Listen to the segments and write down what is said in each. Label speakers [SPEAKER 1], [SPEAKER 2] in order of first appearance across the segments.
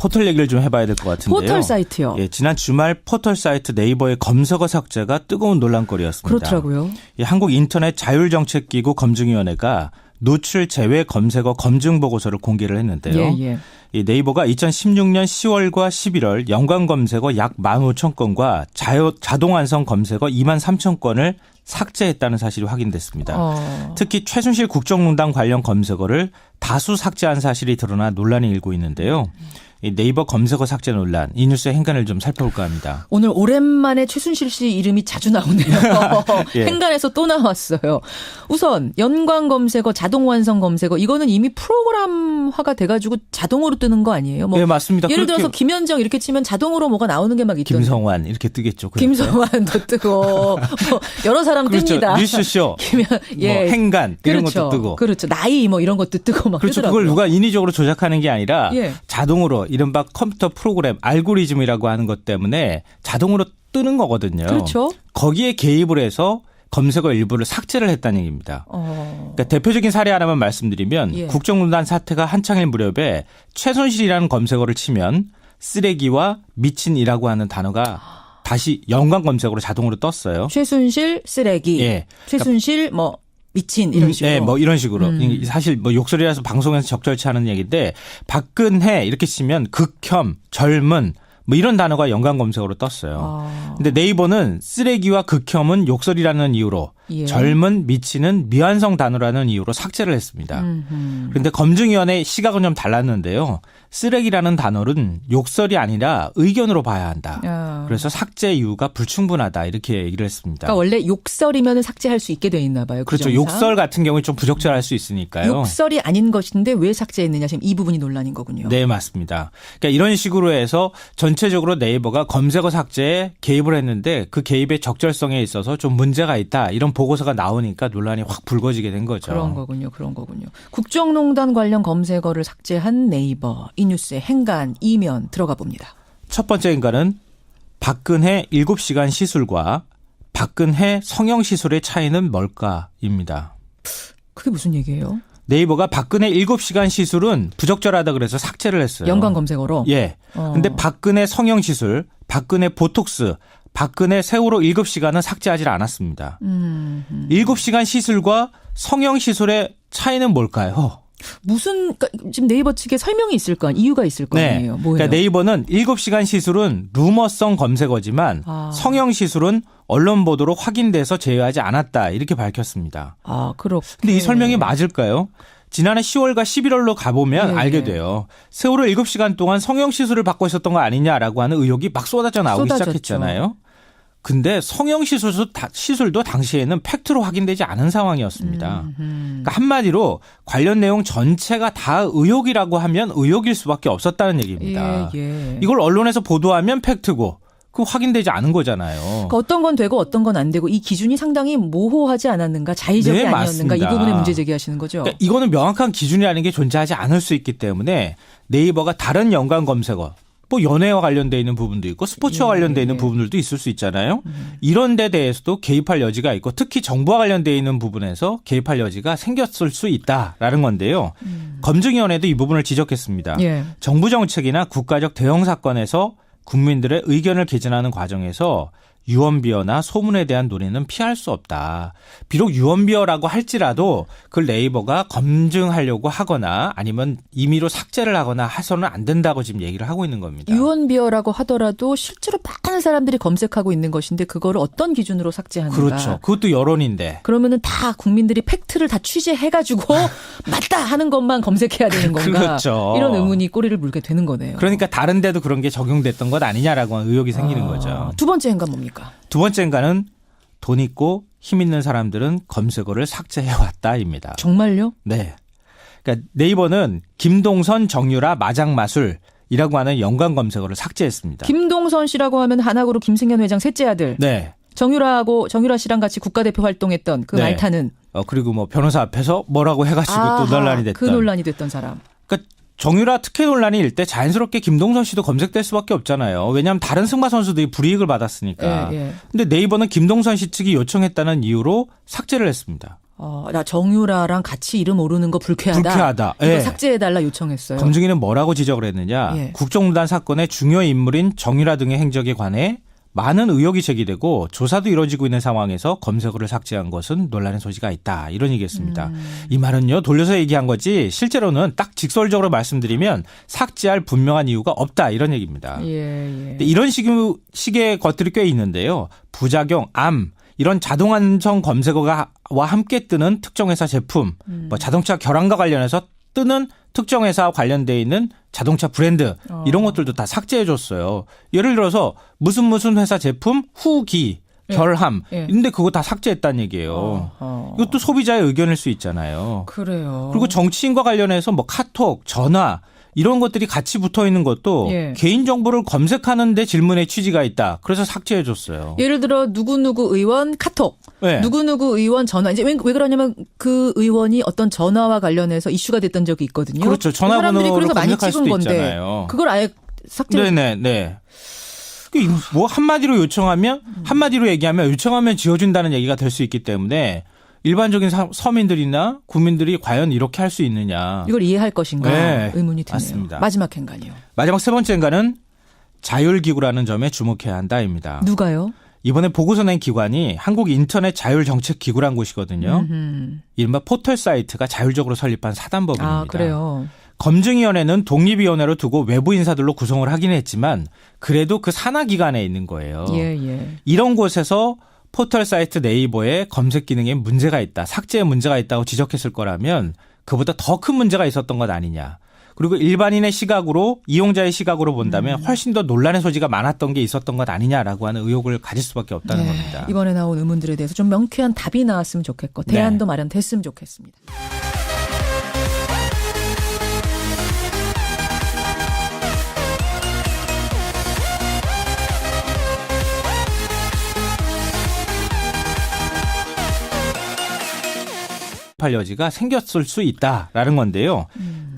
[SPEAKER 1] 포털 얘기를 좀 해봐야 될 것 같은데요.
[SPEAKER 2] 포털 사이트요.
[SPEAKER 1] 예, 지난 주말 포털 사이트 네이버의 검색어 삭제가 뜨거운 논란거리였습니다.
[SPEAKER 2] 그렇더라고요.
[SPEAKER 1] 이 한국 인터넷 자율정책기구 검증위원회가 노출 제외 검색어 검증 보고서를 공개를 했는데요.
[SPEAKER 2] 예, 예.
[SPEAKER 1] 이 네이버가 2016년 10월과 11월 연관 검색어 약 15,000건과 자유, 자동 완성 검색어 2만 3,000건을 삭제했다는 사실이 확인됐습니다.
[SPEAKER 2] 어.
[SPEAKER 1] 특히 최순실 국정농단 관련 검색어를 다수 삭제한 사실이 드러나 논란이 일고 있는데요. 이 네이버 검색어 삭제 논란, 이 뉴스의 행간을 좀 살펴볼까 합니다.
[SPEAKER 2] 오늘 오랜만에 최순실 씨 이름이 자주 나오네요.
[SPEAKER 1] 예.
[SPEAKER 2] 행간에서 또 나왔어요. 우선 연관 검색어, 자동 완성 검색어 이거는 이미 프로그램화가 돼가지고 자동으로 뜨는 거 아니에요? 뭐
[SPEAKER 1] 네, 맞습니다.
[SPEAKER 2] 예를 들어서 김현정 이렇게 치면 자동으로 뭐가 나오는 게 막 있던데.
[SPEAKER 1] 김성환 이렇게 뜨겠죠.
[SPEAKER 2] 김성환도 뜨고 뭐 여러 사람
[SPEAKER 1] 그렇죠.
[SPEAKER 2] 뜹니다.
[SPEAKER 1] 뉴스쇼,
[SPEAKER 2] 김현 예.
[SPEAKER 1] 뭐 행간 이런
[SPEAKER 2] 그렇죠.
[SPEAKER 1] 것도 뜨고.
[SPEAKER 2] 그렇죠. 나이 뭐 이런 것도 뜨고 막
[SPEAKER 1] 그렇죠.
[SPEAKER 2] 뜨더라고요.
[SPEAKER 1] 그걸 누가 인위적으로 조작하는 게 아니라
[SPEAKER 2] 예.
[SPEAKER 1] 자동으로 이른바 컴퓨터 프로그램 알고리즘이라고 하는 것 때문에 자동으로 뜨는 거거든요.
[SPEAKER 2] 그렇죠.
[SPEAKER 1] 거기에 개입을 해서 검색어 일부를 삭제를 했다는 얘기입니다.
[SPEAKER 2] 어.
[SPEAKER 1] 그러니까 대표적인 사례 하나만 말씀드리면
[SPEAKER 2] 예.
[SPEAKER 1] 국정농단 사태가 한창일 무렵에 최순실이라는 검색어를 치면 쓰레기와 미친이라고 하는 단어가 다시 연관 검색어로 자동으로 떴어요.
[SPEAKER 2] 최순실 쓰레기.
[SPEAKER 1] 예.
[SPEAKER 2] 최순실 뭐 미친 이런
[SPEAKER 1] 음,
[SPEAKER 2] 식으로.
[SPEAKER 1] 네, 뭐 이런 식으로.
[SPEAKER 2] 음.
[SPEAKER 1] 이 사실 뭐 욕설이라서 방송에서 적절치 않은 얘기인데 박근혜 이렇게 치면 극혐, 젊은 뭐 이런 단어가 연관 검색어로 떴어요.
[SPEAKER 2] 아.
[SPEAKER 1] 근데 네이버는 쓰레기와 극혐은 욕설이라는 이유로
[SPEAKER 2] 예.
[SPEAKER 1] 젊은 미치는 미완성 단어라는 이유로 삭제를 했습니다.
[SPEAKER 2] 음흠.
[SPEAKER 1] 그런데 검증위원회 시각은 좀 달랐는데요. 쓰레기라는 단어는 욕설이 아니라 의견으로 봐야 한다.
[SPEAKER 2] 야.
[SPEAKER 1] 그래서 삭제 이유가 불충분하다 이렇게 얘기를 했습니다.
[SPEAKER 2] 그러니까 원래 욕설이면 삭제할 수 있게 돼 있나 봐요.
[SPEAKER 1] 그렇죠.
[SPEAKER 2] 규정상.
[SPEAKER 1] 욕설 같은 경우에 좀 부적절할 수 있으니까요.
[SPEAKER 2] 욕설이 아닌 것인데 왜 삭제했느냐 지금 이 부분이 논란인 거군요.
[SPEAKER 1] 네, 맞습니다. 그러니까 이런 식으로 해서 전체적으로 네이버가 검색어 삭제에 개입을 했는데 그 개입의 적절성에 있어서 좀 문제가 있다. 이런 보고서가 나오니까 논란이 확 불거지게 된 거죠.
[SPEAKER 2] 그런 거군요. 그런 거군요. 국정농단 관련 검색어를 삭제한 네이버 이 뉴스의 행간 이면 들어가 봅니다.
[SPEAKER 1] 첫 번째 인간은 박근혜 7시간 시술과 박근혜 성형 시술의 차이는 뭘까입니다.
[SPEAKER 2] 그게 무슨 얘기예요?
[SPEAKER 1] 네이버가 박근혜 7시간 시술은 부적절하다 그래서 삭제를 했어요.
[SPEAKER 2] 연관 검색어로.
[SPEAKER 1] 예.
[SPEAKER 2] 어.
[SPEAKER 1] 근데 박근혜 성형 시술, 박근혜 보톡스, 박근혜 세월호 7시간은 삭제하지 않았습니다.
[SPEAKER 2] 음, 음.
[SPEAKER 1] 7시간 시술과 성형 시술의 차이는 뭘까요?
[SPEAKER 2] 무슨 그러니까 지금 네이버 측에 설명이 있을 거 아니 이유가 있을 거 아니에요. 뭐예요?
[SPEAKER 1] 그러니까 네이버는 7시간 시술은 루머성 검색어지만
[SPEAKER 2] 아.
[SPEAKER 1] 성형 시술은 언론 보도로 확인돼서 제외하지 않았다. 이렇게 밝혔습니다.
[SPEAKER 2] 아, 그렇.
[SPEAKER 1] 근데 이 설명이 맞을까요? 지난해 10월과 11월로 가보면
[SPEAKER 2] 네,
[SPEAKER 1] 알게
[SPEAKER 2] 네.
[SPEAKER 1] 돼요. 세월호 7시간 동안 성형 시술을 받고 있었던 거 아니냐라고 하는 의혹이 막 쏟아져 나오기
[SPEAKER 2] 쏟아졌죠.
[SPEAKER 1] 시작했잖아요. 근데 성형 시술도, 다- 시술도 당시에는 팩트로 확인되지 않은 상황이었습니다.
[SPEAKER 2] 음.
[SPEAKER 1] 그러니까 한마디로 관련 내용 전체가 다 의혹이라고 하면 의혹일 수밖에 없었다는 얘기입니다.
[SPEAKER 2] 예, 예.
[SPEAKER 1] 이걸 언론에서 보도하면 팩트고 그 확인되지 않은 거잖아요.
[SPEAKER 2] 그러니까 어떤 건 되고 어떤 건 안 되고 이 기준이 상당히 모호하지 않았는가 자의적이
[SPEAKER 1] 네,
[SPEAKER 2] 아니었는가 이
[SPEAKER 1] 맞습니다.
[SPEAKER 2] 부분에 문제 제기하시는 거죠.
[SPEAKER 1] 그러니까 이거는 명확한 기준이라는 게 존재하지 않을 수 있기 때문에 네이버가 다른 연관 검색어 뭐 연애와 관련돼 있는 부분도 있고 스포츠와
[SPEAKER 2] 예,
[SPEAKER 1] 관련돼 있는
[SPEAKER 2] 예.
[SPEAKER 1] 부분들도 있을 수 있잖아요.
[SPEAKER 2] 음.
[SPEAKER 1] 이런 데 대해서도 개입할 여지가 있고 특히 정부와 관련돼 있는 부분에서 개입할 여지가 생겼을 수 있다라는 건데요. 검증위원회도 이 부분을 지적했습니다.
[SPEAKER 2] 음. 예.
[SPEAKER 1] 정부 정책이나 국가적 대형 사건에서 국민들의 의견을 개진하는 과정에서 유언비어나 소문에 대한 논의는 피할 수 없다. 비록 유언비어라고 할지라도 그걸 네이버가 검증하려고 하거나 아니면 임의로 삭제를 하거나 해서는 안 된다고 지금 얘기를 하고 있는 겁니다.
[SPEAKER 2] 유언비어라고 하더라도 실제로 많은 사람들이 검색하고 있는 것인데 그거를 어떤 기준으로 삭제하는가?
[SPEAKER 1] 그렇죠. 그것도 여론인데.
[SPEAKER 2] 그러면은 다 국민들이 팩트를 다 취재해 가지고 맞다 하는 것만 검색해야 되는 건가?
[SPEAKER 1] 그렇죠.
[SPEAKER 2] 이런 의문이 꼬리를 물게 되는 거네요.
[SPEAKER 1] 그러니까 다른 데도 그런 게 적용됐던 것 아니냐라고 의혹이 생기는
[SPEAKER 2] 아,
[SPEAKER 1] 거죠.
[SPEAKER 2] 두 번째 행간 뭡니까?
[SPEAKER 1] 두 번째인가는 돈 있고 힘 있는 사람들은 검색어를 삭제해 왔다입니다.
[SPEAKER 2] 정말요?
[SPEAKER 1] 네. 그러니까 네이버는 김동선, 정유라, 마장마술 이라고 하는 연관 검색어를 삭제했습니다.
[SPEAKER 2] 김동선 씨라고 하면 하나그룹 김승현 회장 셋째 아들
[SPEAKER 1] 네.
[SPEAKER 2] 정유라하고 정유라 씨랑 같이 국가대표 활동했던 그
[SPEAKER 1] 네.
[SPEAKER 2] 말타는
[SPEAKER 1] 어, 그리고 뭐 변호사 앞에서 뭐라고 해가지고
[SPEAKER 2] 아하,
[SPEAKER 1] 또 논란이 됐던.
[SPEAKER 2] 그 논란이 됐던 사람.
[SPEAKER 1] 그러니까 정유라 특혜 논란이 일때 자연스럽게 김동선 씨도 검색될 수밖에 없잖아요. 왜냐하면 다른 승마 선수들이 불이익을 받았으니까.
[SPEAKER 2] 예, 예.
[SPEAKER 1] 근데 네이버는 김동선 씨 측이 요청했다는 이유로 삭제를 했습니다.
[SPEAKER 2] 어, 나 정유라랑 같이 이름 오르는 거 불쾌하다.
[SPEAKER 1] 불쾌하다.
[SPEAKER 2] 이거
[SPEAKER 1] 예.
[SPEAKER 2] 삭제해달라 요청했어요.
[SPEAKER 1] 검증위는 뭐라고 지적을 했느냐?
[SPEAKER 2] 예.
[SPEAKER 1] 국정농단 사건의 중요 인물인 정유라 등의 행적에 관해 많은 의혹이 제기되고 조사도 이루어지고 있는 상황에서 검색어를 삭제한 것은 논란의 소지가 있다. 이런 얘기했습니다.
[SPEAKER 2] 음.
[SPEAKER 1] 이 말은요 돌려서 얘기한 거지 실제로는 딱 직설적으로 말씀드리면 삭제할 분명한 이유가 없다 이런 얘기입니다.
[SPEAKER 2] 예, 예.
[SPEAKER 1] 이런 식의, 식의 것들이 꽤 있는데요. 부작용, 암 이런 자동 완성 검색어가와 함께 뜨는 특정 회사 제품,
[SPEAKER 2] 음.
[SPEAKER 1] 뭐 자동차 결함과 관련해서 뜨는 특정 회사와 관련돼 있는 자동차 브랜드
[SPEAKER 2] 어.
[SPEAKER 1] 이런 것들도 다 삭제해 줬어요. 예를 들어서 무슨 무슨 회사 제품 후기
[SPEAKER 2] 예.
[SPEAKER 1] 결함
[SPEAKER 2] 예.
[SPEAKER 1] 근데 그거 다 삭제했다는 얘기예요.
[SPEAKER 2] 어허.
[SPEAKER 1] 이것도 소비자의 의견일 수 있잖아요.
[SPEAKER 2] 그래요.
[SPEAKER 1] 그리고 정치인과 관련해서 뭐 카톡, 전화 이런 것들이 같이 붙어 있는 것도
[SPEAKER 2] 예.
[SPEAKER 1] 개인 정보를 검색하는데 질문의 취지가 있다. 그래서 삭제해 줬어요.
[SPEAKER 2] 예를 들어 누구누구 의원 카톡,
[SPEAKER 1] 네.
[SPEAKER 2] 누구누구 의원 전화. 이제 왜, 왜 그러냐면 그 의원이 어떤 전화와 관련해서 이슈가 됐던 적이 있거든요.
[SPEAKER 1] 그렇죠.
[SPEAKER 2] 그 사람들이
[SPEAKER 1] 전화번호로
[SPEAKER 2] 그래서 많이 찍은 건데
[SPEAKER 1] 있잖아요.
[SPEAKER 2] 그걸 아예 삭제.
[SPEAKER 1] 네네 네. 그뭐 한마디로 요청하면 한마디로 얘기하면 요청하면 지워준다는 얘기가 될 수 있기 때문에 일반적인 사- 서민들이나 국민들이 과연 이렇게 할 수 있느냐.
[SPEAKER 2] 이걸 이해할 것인가
[SPEAKER 1] 네,
[SPEAKER 2] 의문이 드네요.
[SPEAKER 1] 맞습니다.
[SPEAKER 2] 마지막 행간이요.
[SPEAKER 1] 마지막 세 번째인가는 자율기구라는 점에 주목해야 한다입니다.
[SPEAKER 2] 누가요?
[SPEAKER 1] 이번에 보고서 낸 기관이 한국 인터넷 자율 정책 기구란 곳이거든요.
[SPEAKER 2] 음.
[SPEAKER 1] 이른바 포털 사이트가 자율적으로 설립한 사단법인입니다.
[SPEAKER 2] 아 그래요.
[SPEAKER 1] 검증위원회는 독립위원회로 두고 외부 인사들로 구성을 하긴 했지만 그래도 그 산하 기관에 있는 거예요.
[SPEAKER 2] 예 예.
[SPEAKER 1] 이런 곳에서 포털 사이트 네이버에 검색 기능에 문제가 있다, 삭제에 문제가 있다고 지적했을 거라면 그보다 더 큰 문제가 있었던 것 아니냐. 그리고 일반인의 시각으로 이용자의 시각으로 본다면 훨씬 더 논란의 소지가 많았던 게 있었던 것 아니냐라고 하는 의혹을 가질 수밖에 없다는
[SPEAKER 2] 네,
[SPEAKER 1] 겁니다.
[SPEAKER 2] 이번에 나온 의문들에 대해서 좀 명쾌한 답이 나왔으면 좋겠고
[SPEAKER 1] 네.
[SPEAKER 2] 대안도 마련됐으면 좋겠습니다.
[SPEAKER 1] 팔 여지가 생겼을 수 있다라는 건데요.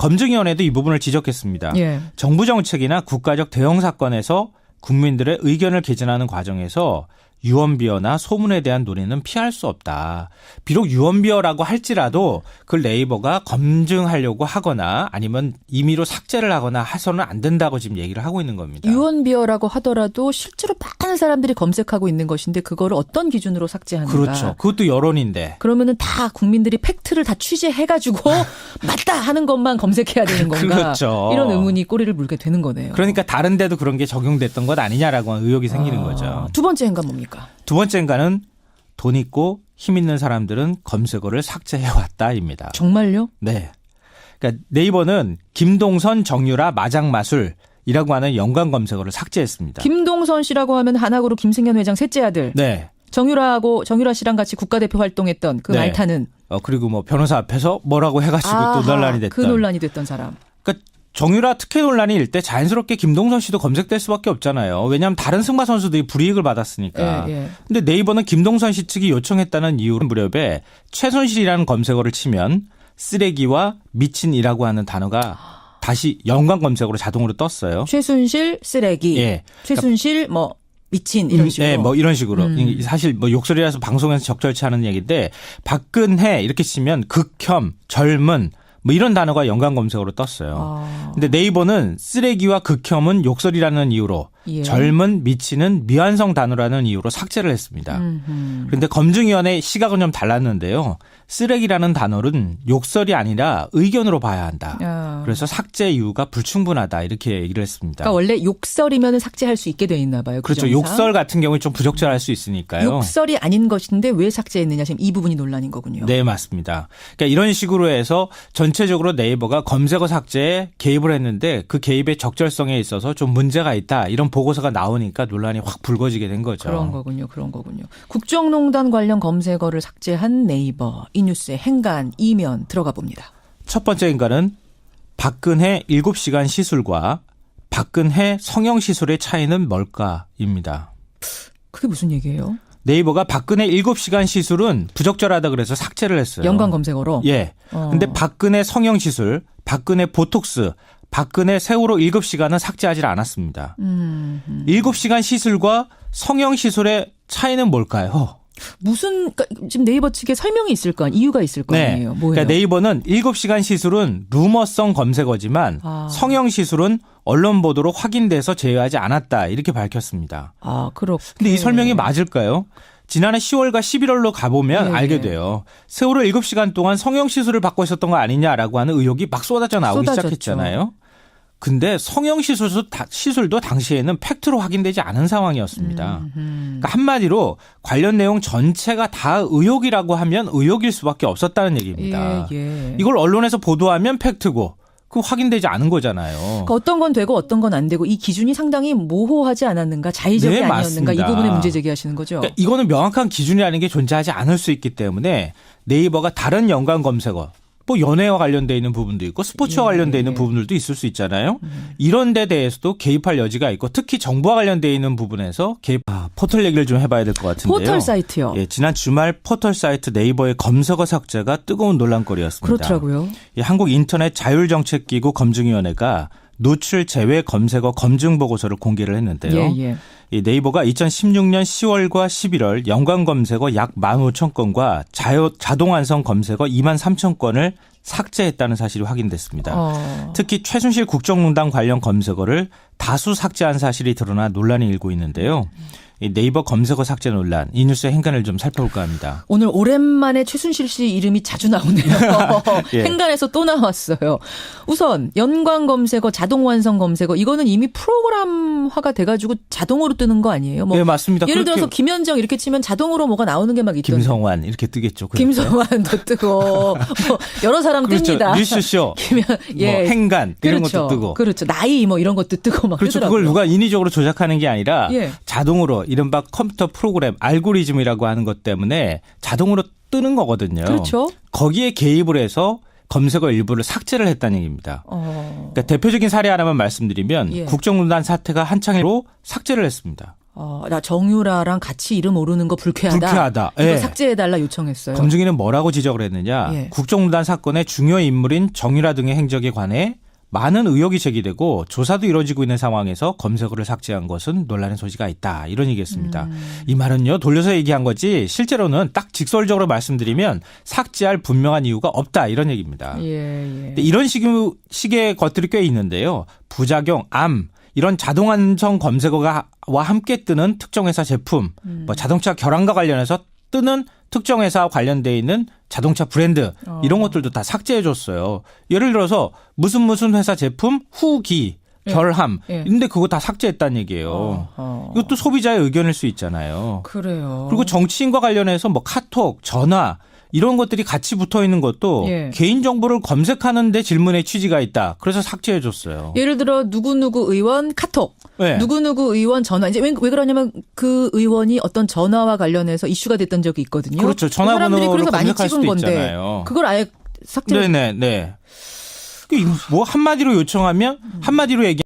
[SPEAKER 1] 검증위원회도 이 부분을 지적했습니다.
[SPEAKER 2] 예.
[SPEAKER 1] 정부 정책이나 국가적 대형 사건에서 국민들의 의견을 개진하는 과정에서 유언비어나 소문에 대한 논의는 피할 수 없다. 비록 유언비어라고 할지라도 그걸 네이버가 검증하려고 하거나 아니면 임의로 삭제를 하거나 해서는 안 된다고 지금 얘기를 하고 있는 겁니다.
[SPEAKER 2] 유언비어라고 하더라도 실제로 많은 사람들이 검색하고 있는 것인데 그거를 어떤 기준으로 삭제하는가?
[SPEAKER 1] 그렇죠. 그것도 여론인데.
[SPEAKER 2] 그러면은 다 국민들이 팩트를 다 취재해 가지고 맞다 하는 것만 검색해야 되는 건가?
[SPEAKER 1] 그렇죠.
[SPEAKER 2] 이런 의문이 꼬리를 물게 되는 거네요.
[SPEAKER 1] 그러니까 다른 데도 그런 게 적용됐던 것 아니냐라고 하는 의혹이 생기는
[SPEAKER 2] 아,
[SPEAKER 1] 거죠.
[SPEAKER 2] 두 번째 행간 뭡니까?
[SPEAKER 1] 두 번째인가는 돈 있고 힘 있는 사람들은 검색어를 삭제해 왔다입니다.
[SPEAKER 2] 정말요?
[SPEAKER 1] 네. 그러니까 네이버는 김동선 정유라 마장마술 이라고 하는 연관 검색어를 삭제했습니다.
[SPEAKER 2] 김동선 씨라고 하면 한학으로 김승현 회장 셋째 아들.
[SPEAKER 1] 네.
[SPEAKER 2] 정유라하고 정유라 씨랑 같이 국가대표 활동했던 그
[SPEAKER 1] 네.
[SPEAKER 2] 말타는
[SPEAKER 1] 어 그리고 뭐 변호사 앞에서 뭐라고 해가지고 또
[SPEAKER 2] 아하,
[SPEAKER 1] 논란이 됐던.
[SPEAKER 2] 그 논란이 됐던 사람.
[SPEAKER 1] 그러니까 정유라 특혜 논란이 일 때 자연스럽게 김동선 씨도 검색될 수밖에 없잖아요. 왜냐하면 다른 승마 선수들이 불이익을 받았으니까.
[SPEAKER 2] 예, 예.
[SPEAKER 1] 근데 네이버는 김동선 씨 측이 요청했다는 이유로 무렵에 최순실이라는 검색어를 치면 쓰레기와 미친이라고 하는 단어가 다시 연관 검색어로 자동으로 떴어요.
[SPEAKER 2] 최순실 쓰레기.
[SPEAKER 1] 예.
[SPEAKER 2] 최순실 뭐 미친 이런
[SPEAKER 1] 음,
[SPEAKER 2] 식으로.
[SPEAKER 1] 네, 뭐 이런 식으로.
[SPEAKER 2] 음.
[SPEAKER 1] 이- 사실 뭐 욕설이라서 방송에서 적절치 않은 얘기인데 박근혜 이렇게 치면 극혐, 젊은 뭐 이런 단어가 연관 검색어로 떴어요.
[SPEAKER 2] 아,
[SPEAKER 1] 근데 네이버는 쓰레기와 극혐은 욕설이라는 이유로
[SPEAKER 2] 예.
[SPEAKER 1] 젊은 미치는 미완성 단어라는 이유로 삭제를 했습니다.
[SPEAKER 2] 음흠.
[SPEAKER 1] 그런데 검증위원회 시각은 좀 달랐는데요. 쓰레기라는 단어는 욕설이 아니라 의견으로 봐야 한다.
[SPEAKER 2] 야.
[SPEAKER 1] 그래서 삭제 이유가 불충분하다 이렇게 얘기를 했습니다.
[SPEAKER 2] 그러니까 원래 욕설이면 삭제할 수 있게 돼 있나 봐요.
[SPEAKER 1] 그렇죠.
[SPEAKER 2] 규정상.
[SPEAKER 1] 욕설 같은 경우에 좀 부적절할 수 있으니까요.
[SPEAKER 2] 욕설이 아닌 것인데 왜 삭제했느냐 지금 이 부분이 논란인 거군요.
[SPEAKER 1] 네, 맞습니다. 그러니까 이런 식으로 해서 전체적으로 네이버가 검색어 삭제에 개입을 했는데 그 개입의 적절성에 있어서 좀 문제가 있다. 이런 보고서가 나오니까 논란이 확 불거지게 된 거죠.
[SPEAKER 2] 그런 거군요. 그런 거군요. 국정농단 관련 검색어를 삭제한 네이버 이 뉴스의 행간 이면 들어가 봅니다.
[SPEAKER 1] 첫 번째 인간은 박근혜 7시간 시술과 박근혜 성형 시술의 차이는 뭘까입니다.
[SPEAKER 2] 그게 무슨 얘기예요?
[SPEAKER 1] 네이버가 박근혜 7시간 시술은 부적절하다 그래서 삭제를 했어요.
[SPEAKER 2] 연관 검색어로.
[SPEAKER 1] 예.
[SPEAKER 2] 어.
[SPEAKER 1] 근데 박근혜 성형 시술, 박근혜 보톡스, 박근혜 세월호 7시간은 삭제하지 않았습니다.
[SPEAKER 2] 음, 음.
[SPEAKER 1] 7시간 시술과 성형 시술의 차이는 뭘까요?
[SPEAKER 2] 무슨 그러니까 지금 네이버 측에 설명이 있을 거 아니 이유가 있을 거 아니에요. 뭐예요?
[SPEAKER 1] 그러니까 네이버는 7시간 시술은 루머성 검색어지만
[SPEAKER 2] 아.
[SPEAKER 1] 성형 시술은 언론 보도로 확인돼서 제외하지 않았다. 이렇게 밝혔습니다.
[SPEAKER 2] 아, 그렇고.
[SPEAKER 1] 근데 이 설명이 맞을까요? 지난해 10월과 11월로 가보면
[SPEAKER 2] 예,
[SPEAKER 1] 알게
[SPEAKER 2] 예.
[SPEAKER 1] 돼요. 세월호 7시간 동안 성형 시술을 받고 있었던 거 아니냐라고 하는 의혹이 막 쏟아져 나오기
[SPEAKER 2] 쏟아졌죠.
[SPEAKER 1] 시작했잖아요. 근데 성형 시술도, 당시에는 팩트로 확인되지 않은 상황이었습니다.
[SPEAKER 2] 음.
[SPEAKER 1] 그러니까 한마디로 관련 내용 전체가 다 의혹이라고 하면 의혹일 수밖에 없었다는 얘기입니다.
[SPEAKER 2] 예, 예.
[SPEAKER 1] 이걸 언론에서 보도하면 팩트고 그 확인되지 않은 거잖아요.
[SPEAKER 2] 그러니까 어떤 건 되고 어떤 건 안 되고 이 기준이 상당히 모호하지 않았는가 자의적이
[SPEAKER 1] 네,
[SPEAKER 2] 아니었는가 이
[SPEAKER 1] 맞습니다.
[SPEAKER 2] 부분에 문제 제기하시는 거죠.
[SPEAKER 1] 그러니까 이거는 명확한 기준이라는 게 존재하지 않을 수 있기 때문에 네이버가 다른 연관 검색어 뭐 연애와 관련돼 있는 부분도 있고 스포츠와
[SPEAKER 2] 예,
[SPEAKER 1] 관련돼 있는
[SPEAKER 2] 예.
[SPEAKER 1] 부분들도 있을 수 있잖아요.
[SPEAKER 2] 음.
[SPEAKER 1] 이런 데 대해서도 개입할 여지가 있고 특히 정보와 관련돼 있는 부분에서 개입 아, 포털 얘기를 좀 해봐야 될 것 같은데요.
[SPEAKER 2] 포털 사이트요.
[SPEAKER 1] 예, 지난 주말 포털 사이트 네이버의 검색어 삭제가 뜨거운 논란거리였습니다.
[SPEAKER 2] 그렇더라고요.
[SPEAKER 1] 이 한국 인터넷 자율정책기구 검증위원회가 노출 제외 검색어 검증 보고서를 공개를 했는데요.
[SPEAKER 2] 예, 예.
[SPEAKER 1] 이 네이버가 2016년 10월과 11월 연관 검색어 약 15,000건과 자유, 자동 완성 검색어 2만 3,000건을 삭제했다는 사실이 확인됐습니다.
[SPEAKER 2] 어.
[SPEAKER 1] 특히 최순실 국정농단 관련 검색어를 다수 삭제한 사실이 드러나 논란이 일고 있는데요. 이 네이버 검색어 삭제 논란, 이 뉴스의 행간을 좀 살펴볼까 합니다.
[SPEAKER 2] 오늘 오랜만에 최순실 씨 이름이 자주 나오네요.
[SPEAKER 1] 예.
[SPEAKER 2] 행간에서 또 나왔어요. 우선 연관 검색어, 자동 완성 검색어 이거는 이미 프로그램화가 돼가지고 자동으로 뜨는 거 아니에요? 뭐
[SPEAKER 1] 네, 맞습니다.
[SPEAKER 2] 예를 들어서 김현정 이렇게 치면 자동으로 뭐가 나오는 게 막 있던데.
[SPEAKER 1] 김성환 이렇게 뜨겠죠. 그렇죠?
[SPEAKER 2] 김성환도 뜨고 뭐 여러 사람
[SPEAKER 1] 그렇죠.
[SPEAKER 2] 뜹니다.
[SPEAKER 1] 뉴스쇼,
[SPEAKER 2] 김현 예.
[SPEAKER 1] 뭐 행간 이런
[SPEAKER 2] 그렇죠.
[SPEAKER 1] 것도 뜨고.
[SPEAKER 2] 그렇죠. 나이 뭐 이런 것도 뜨고 막
[SPEAKER 1] 그렇죠.
[SPEAKER 2] 뜨더라고요.
[SPEAKER 1] 그걸 누가 인위적으로 조작하는 게 아니라
[SPEAKER 2] 예.
[SPEAKER 1] 자동으로 이른바 컴퓨터 프로그램 알고리즘이라고 하는 것 때문에 자동으로 뜨는 거거든요.
[SPEAKER 2] 그렇죠.
[SPEAKER 1] 거기에 개입을 해서 검색어 일부를 삭제를 했다는 얘기입니다.
[SPEAKER 2] 어.
[SPEAKER 1] 그러니까 대표적인 사례 하나만 말씀드리면
[SPEAKER 2] 예.
[SPEAKER 1] 국정농단 사태가 한창으로 삭제를 했습니다.
[SPEAKER 2] 어, 나 정유라랑 같이 이름 오르는 거 불쾌하다.
[SPEAKER 1] 불쾌하다.
[SPEAKER 2] 이거
[SPEAKER 1] 예.
[SPEAKER 2] 삭제해달라 요청했어요.
[SPEAKER 1] 검증위는 뭐라고 지적을 했느냐.
[SPEAKER 2] 예.
[SPEAKER 1] 국정농단 사건의 중요 인물인 정유라 등의 행적에 관해 많은 의혹이 제기되고 조사도 이루어지고 있는 상황에서 검색어를 삭제한 것은 논란의 소지가 있다. 이런 얘기했습니다.
[SPEAKER 2] 음.
[SPEAKER 1] 이 말은요. 돌려서 얘기한 거지 실제로는 딱 직설적으로 말씀드리면 삭제할 분명한 이유가 없다. 이런 얘기입니다.
[SPEAKER 2] 예, 예.
[SPEAKER 1] 이런 식의, 식의 것들이 꽤 있는데요. 부작용, 암, 이런 자동 완성 검색어가 와 함께 뜨는 특정 회사 제품,
[SPEAKER 2] 음.
[SPEAKER 1] 뭐 자동차 결함과 관련해서 뜨는 특정 회사와 관련돼 있는 자동차 브랜드
[SPEAKER 2] 어.
[SPEAKER 1] 이런 것들도 다 삭제해 줬어요. 예를 들어서 무슨 무슨 회사 제품 후기,
[SPEAKER 2] 예.
[SPEAKER 1] 결함,
[SPEAKER 2] 예.
[SPEAKER 1] 근데 그거 다 삭제했다는 얘기예요.
[SPEAKER 2] 어허.
[SPEAKER 1] 이것도 소비자의 의견일 수 있잖아요.
[SPEAKER 2] 그래요.
[SPEAKER 1] 그리고 정치인과 관련해서 뭐 카톡, 전화 이런 것들이 같이 붙어 있는 것도
[SPEAKER 2] 예.
[SPEAKER 1] 개인 정보를 검색하는데 질문의 취지가 있다. 그래서 삭제해 줬어요.
[SPEAKER 2] 예를 들어 누구누구 의원 카톡,
[SPEAKER 1] 네.
[SPEAKER 2] 누구누구 의원 전화. 이제 왜, 왜 그러냐면 그 의원이 어떤 전화와 관련해서 이슈가 됐던 적이 있거든요.
[SPEAKER 1] 그렇죠.
[SPEAKER 2] 그 사람들이
[SPEAKER 1] 전화번호를
[SPEAKER 2] 그래서 많이 찍은 건데
[SPEAKER 1] 있잖아요.
[SPEAKER 2] 그걸 아예 삭제.
[SPEAKER 1] 네네 네. 뭐 한마디로 요청하면 한마디로 얘기